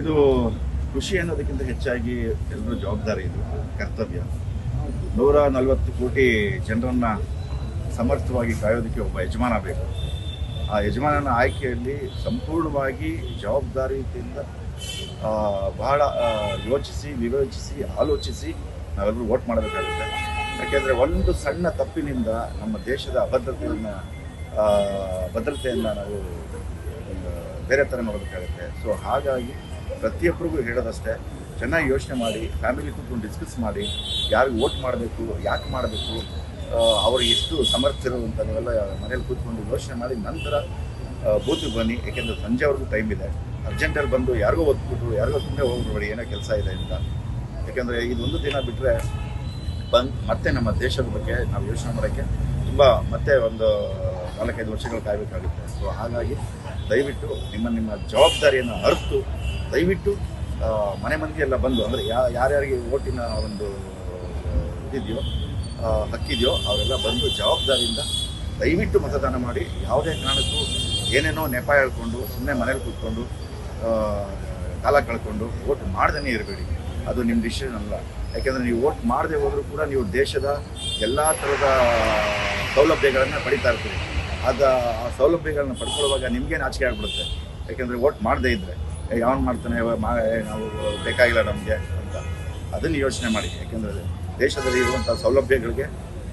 ಇದು ಕೃಷಿ ಅನ್ನೋದಕ್ಕಿಂತ ಹೆಚ್ಚಾಗಿ ಎಲ್ಲರೂ ಜವಾಬ್ದಾರಿ ಇದು, ಕರ್ತವ್ಯ. ನೂರ ನಲವತ್ತು ಕೋಟಿ ಜನರನ್ನ ಸಮರ್ಥವಾಗಿ ಕಾಯೋದಕ್ಕೆ ಒಬ್ಬ ಯಜಮಾನ ಬೇಕು. ಆ ಯಜಮಾನನ ಆಯ್ಕೆಯಲ್ಲಿ ಸಂಪೂರ್ಣವಾಗಿ ಜವಾಬ್ದಾರಿಯಿಂದ ಬಹಳ ಯೋಚಿಸಿ, ವಿವೇಚಿಸಿ, ಆಲೋಚಿಸಿ ನಾವೆಲ್ಲರೂ ವೋಟ್ ಮಾಡಬೇಕಾಗುತ್ತೆ. ಯಾಕೆಂದರೆ ಒಂದು ಸಣ್ಣ ತಪ್ಪಿನಿಂದ ನಮ್ಮ ದೇಶದ ಅಭದ್ರತೆಯನ್ನು ಭದ್ರತೆಯನ್ನು ನಾವು ಬೇರೆ ಥರ ನೋಡಬೇಕಾಗುತ್ತೆ. ಸೊ ಹಾಗಾಗಿ ಪ್ರತಿಯೊಬ್ಬರಿಗೂ ಹೇಳೋದಷ್ಟೇ, ಚೆನ್ನಾಗಿ ಯೋಚನೆ ಮಾಡಿ ಫ್ಯಾಮಿಲಿ ಕೂತ್ಕೊಂಡು ಡಿಸ್ಕಸ್ ಮಾಡಿ, ಯಾರಿಗೆ ವೋಟ್ ಮಾಡಬೇಕು, ಯಾಕೆ ಮಾಡಬೇಕು ಅವರು ಎಷ್ಟು ಸಮರ್ಥರು ಅಂತ ನೀವೆಲ್ಲ ಮನೇಲಿ ಕೂತ್ಕೊಂಡು ಯೋಚನೆ ಮಾಡಿ, ನಂತರ ಬೂತಿಗೆ ಬನ್ನಿ. ಯಾಕೆಂದರೆ ಸಂಜೆವರೆಗೂ ಟೈಮ್ ಇದೆ. ಅರ್ಜೆಂಟಲ್ಲಿ ಬಂದು ಯಾರಿಗೋ ಓದ್ಬಿಟ್ಟು ಯಾರಿಗೋ ಸುಮ್ಮನೆ ಹೋಗ್ಬಿಡ್ಬೇಡಿ ಏನೋ ಕೆಲಸ ಇದೆ ಅಂತ. ಯಾಕೆಂದರೆ ಇದೊಂದು ದಿನ ಬಿಟ್ಟರೆ ಬಂದು ಮತ್ತೆ ನಮ್ಮ ದೇಶದ ಬಗ್ಗೆ ನಾವು ಯೋಚನೆ ಮಾಡೋಕ್ಕೆ ತುಂಬ ಮತ್ತೆ ಒಂದು ನಾಲ್ಕೈದು ವರ್ಷಗಳು ಕಾಯಬೇಕಾಗುತ್ತೆ. ಸೊ ಹಾಗಾಗಿ ದಯವಿಟ್ಟು ನಿಮ್ಮ ನಿಮ್ಮ ಜವಾಬ್ದಾರಿಯನ್ನು ಅರ್ತು. ದಯವಿಟ್ಟು ಮನೆ ಮಂದಿ ಎಲ್ಲ ಬಂದು, ಅಂದರೆ ಯಾ, ಯಾರ್ಯಾರಿಗೆ ಓಟಿನ ಒಂದು ಇದಿದೆಯೋ ಹಕ್ಕಿದೆಯೋ, ಅವರೆಲ್ಲ ಬಂದು ಜವಾಬ್ದಾರಿಯಿಂದ ದಯವಿಟ್ಟು ಮತದಾನ ಮಾಡಿ, ಯಾವುದೇ ಕಾರಣಕ್ಕೂ ಏನೇನೋ ನೆಪ ಹೇಳ್ಕೊಂಡು ಸುಮ್ಮನೆ ಮನೇಲಿ ಕೂತ್ಕೊಂಡು ಕಾಲ ಕಳ್ಕೊಂಡು ವೋಟ್ ಮಾಡ್ದೇ ಇರಬೇಡಿ. ಅದು ನಿಮ್ಮ ಡಿಸಿಷನ್ ಅಲ್ಲ. ಯಾಕೆಂದರೆ ನೀವು ವೋಟ್ ಮಾಡದೆ ಹೋದರೂ ಕೂಡ ನೀವು ದೇಶದ ಎಲ್ಲ ಥರದ ಸೌಲಭ್ಯಗಳನ್ನು ಪಡಿತಾ ಇರ್ತೀರಿ. ಅದು ಆ ಸೌಲಭ್ಯಗಳನ್ನ ಪಡ್ಕೊಳ್ಳುವಾಗ ನಿಮಗೆ ನಾಚಿಕೆ ಆಗ್ಬಿಡುತ್ತೆ? ಯಾಕೆಂದರೆ ವೋಟ್ ಮಾಡದೇ ಇದ್ದರೆ ಯಾವನು ಮಾಡ್ತಾನೆ? ನಾವು ಬೇಕಾಗಿಲ್ಲ ನಮಗೆ ಅಂತ. ಅದನ್ನ ಯೋಚನೆ ಮಾಡಿ. ಯಾಕೆಂದರೆ ದೇಶದಲ್ಲಿ ಇರುವಂಥ ಸೌಲಭ್ಯಗಳಿಗೆ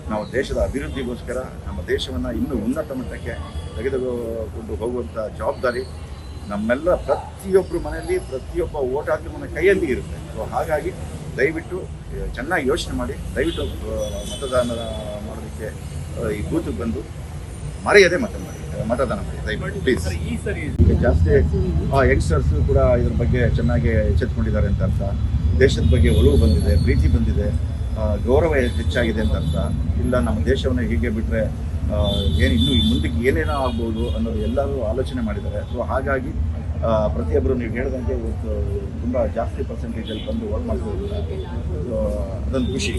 ನಾವು ದೇಶದ ಅಭಿವೃದ್ಧಿಗೋಸ್ಕರ ನಮ್ಮ ದೇಶವನ್ನು ಇನ್ನೂ ಉನ್ನತ ಮಟ್ಟಕ್ಕೆ ತೆಗೆದುಕೊಂಡು ಹೋಗುವಂಥ ಜವಾಬ್ದಾರಿ ನಮ್ಮೆಲ್ಲ ಪ್ರತಿಯೊಬ್ಬರ ಮನೆಯಲ್ಲಿ, ಪ್ರತಿಯೊಬ್ಬ ಓಟ್ ಹಾಕಿದ ಕೈಯಲ್ಲಿ ಇರುತ್ತೆ. ಸೊ ಹಾಗಾಗಿ ದಯವಿಟ್ಟು ಚೆನ್ನಾಗಿ ಯೋಚನೆ ಮಾಡಿ. ದಯವಿಟ್ಟು ಮತದಾನ ಮಾಡೋದಕ್ಕೆ ಈ ಬೂತಿಗೆ ಬಂದು ಮರೆಯದೆ ಮತ ಮಾಡಿ ಮತದಾನ ಮಾಡಿ ದಯವಿಟ್ಟು ಪ್ಲೀಸ್ ಈಗ ಜಾಸ್ತಿ ಯಂಗ್ಸ್ಟರ್ಸ್ ಕೂಡ ಇದ್ರ ಬಗ್ಗೆ ಚೆನ್ನಾಗಿ ಎಚ್ಚೆತ್ಕೊಂಡಿದ್ದಾರೆ ಅಂತ ಅರ್ಥ. ದೇಶದ ಬಗ್ಗೆ ಒಲವು ಬಂದಿದೆ ಪ್ರೀತಿ ಬಂದಿದೆ ಗೌರವ ಹೆಚ್ಚಾಗಿದೆ ಅಂತ ಅರ್ಥ. ಇಲ್ಲ ನಮ್ಮ ದೇಶವನ್ನು ಹೀಗೆ ಬಿಟ್ಟರೆ ಏನು ಇನ್ನೂ ಮುಂದಕ್ಕೆ ಏನೇನೋ ಆಗ್ಬೋದು ಅನ್ನೋದು ಎಲ್ಲರೂ ಆಲೋಚನೆ ಮಾಡಿದ್ದಾರೆ. ಸೊ ಹಾಗಾಗಿ ಪ್ರತಿಯೊಬ್ಬರು ನೀವು ಹೇಳಿದಂತೆ ಇವತ್ತು ತುಂಬ ಜಾಸ್ತಿ ಪರ್ಸೆಂಟೇಜಲ್ಲಿ ಬಂದು ವರ್ಕ್ ಮಾಡ್ಬೋದು ಸೊ ಅದೊಂದು ಖುಷಿ.